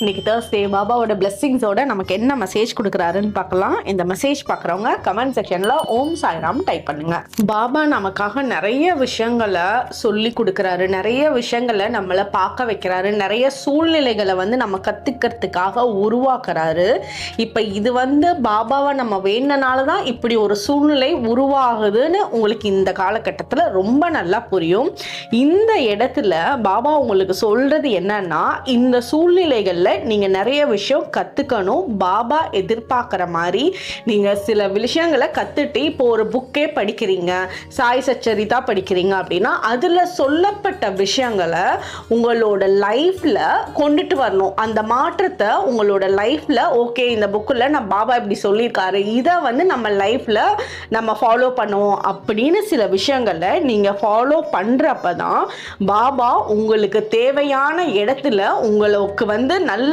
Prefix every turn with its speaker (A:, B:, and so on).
A: இன்னைக்கு தேர்ஸ்டே பாபாவோட பிளெஸ்ஸிங்ஸோட நமக்கு என்ன மெசேஜ் கொடுக்குறாருன்னு பார்க்கலாம். இந்த மெசேஜ் பார்க்குறவங்க கமெண்ட் செக்ஷனில் ஓம் சாய்ராம் டைப் பண்ணுங்க. பாபா நமக்காக நிறைய விஷயங்களை சொல்லி கொடுக்குறாரு. நிறைய விஷயங்களை நம்மளை பார்க்க வைக்கிறாரு. நிறைய சூழ்நிலைகளை வந்து நம்ம கற்றுக்கிறதுக்காக உருவாக்குறாரு. இப்போ இது வந்து பாபாவை நம்ம வேண்டனால தான் இப்படி ஒரு சூழ்நிலை உருவாகுதுன்னு உங்களுக்கு இந்த காலகட்டத்தில் ரொம்ப நல்லா புரியும். இந்த இடத்துல பாபா உங்களுக்கு சொல்றது என்னன்னா இந்த சூழ்நிலைகளில் நீங்கள் நிறைய விஷயம் கற்றுக்கணும் பாபா எதிர்பார்க்குற மாதிரி நீங்கள் சில விஷயங்களை கற்றுட்டு இப்போ ஒரு புக்கே படிக்கிறீங்க சாய் சச்சரிதா படிக்கிறீங்க அப்படின்னா அதில் சொல்லப்பட்ட விஷயங்களை உங்களோட லைஃப்பில் கொண்டுட்டு வரணும். அந்த மாற்றத்தை உங்களோட லைஃப்பில் ஓகே இந்த புக்கில் நான் பாபா இப்படி சொல்லியிருக்காரு இதை வந்து நம்ம லைஃப்பில் நம்ம ஃபாலோ பண்ணுவோம் அப்படின்னு சில விஷயங்களை நீங்கள் ஃபாலோ பண்ணுறப்ப தான் பாபா உங்களுக்கு தேவையான இடத்துல உங்களுக்கு வந்து நல்ல